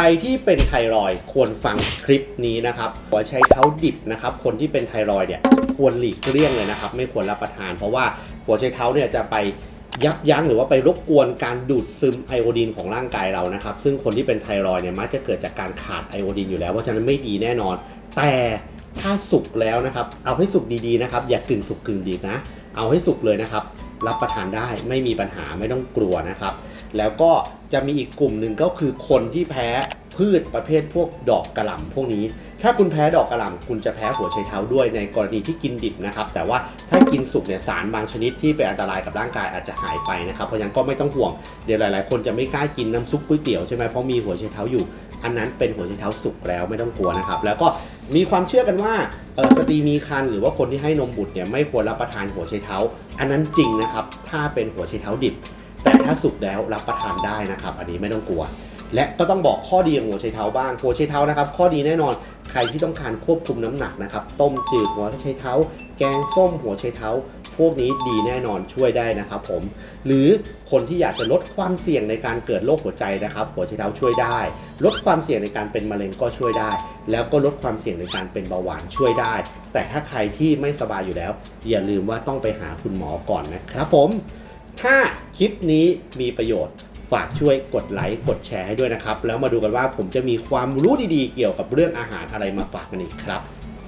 รที่เป็นไทรอยควรฟังคลิปนี้นะครับหัวใช้เท้าดิบนะครับ คนที่เป็นไทรอยเนี่ยควรหลีกเลี่ยงเลยนะครับ ไม่ควรรับประทาน เพราะว่าหัวใช้เท้าเนี่ยจะไปยับยั้งหรือว่าไปรบกวนการดูดซึมไอโอดีนของร่างกายเรานะครับ ซึ่งคนที่เป็นไทรอยเนี่ยมักจะเกิดจากการขาดไอโอดีนอยู่แล้ว เพราะฉะนั้นไม่ดีแน่นอน แต่ถ้าสุกแล้วนะครับ เอาให้สุกดีๆนะครับ อย่ากึ่งสุกกึ่งดิบนะ เอาให้สุกเลยนะครับ รับประทานได้ไม่มีปัญหาไม่ต้องกลัวนะครับ แล้วก็จะมีอีกกลุ่มหนึ่งก็คือคนที่แพ้ พืชประเภทพวกดอกกระหล่ำพวกนี้ ถ้าคุณแพ้ดอกกระหล่ำคุณจะแพ้หัวไชเท้าด้วยในกรณีที่กินดิบนะครับ แต่ว่าถ้ากินสุกเนี่ยสารบางชนิดที่เป็นอันตรายกับร่างกายอาจจะหายไปนะครับ เพราะฉะนั้นก็ไม่ต้องห่วง เดี๋ยวหลาย ๆ คนจะไม่กล้ากินน้ำซุปก๋วยเตี๋ยวใช่ไหมเพราะมีหัวไชเท้าอยู่ อันนั้นเป็นหัวไชเท้าสุกแล้วไม่ต้องกลัวนะครับ แล้วก็มีความเชื่อกันว่าสตรีมีครรภ์หรือว่าคนที่ให้นมบุตรเนี่ยไม่ควรรับประทานหัวไชเท้า อันนั้นจริงนะครับ ถ้าเป็นหัวไชเท้าดิบ แต่ถ้าสุกแล้วรับประทานได้นะครับ อันนี้ไม่ต้องกลัว และก็ต้องบอกข้อดีของหัวไชเท้าบ้างหัวไชเท้านะครับ ข้อดีแน่นอนใครที่ต้องการควบคุมน้ำหนักนะครับ ต้มจืดหัวไชเท้า แกงส้มหัวไชเท้า พวกนี้ดีแน่นอนช่วยได้นะครับผม หรือคนที่อยากจะลดความเสี่ยงในการเกิดโรคหัวใจนะครับ หัวไชเท้าช่วยได้ ลดความเสี่ยงในการเป็นมะเร็งก็ช่วยได้ แล้วก็ลดความเสี่ยงในการเป็นเบาหวานช่วยได้ แต่ถ้าใครที่ไม่สบายอยู่แล้ว อย่าลืมว่าต้องไปหาคุณหมอก่อนนะครับผม ถ้าคลิปนี้มีประโยชน์ ฝากช่วยกดไลค์กดแชร์ให้ด้วยนะครับ แล้วมาดูกันว่าผมจะมีความรู้ดีๆ เกี่ยวกับเรื่องอาหารอะไรมาฝากกันอีกครับ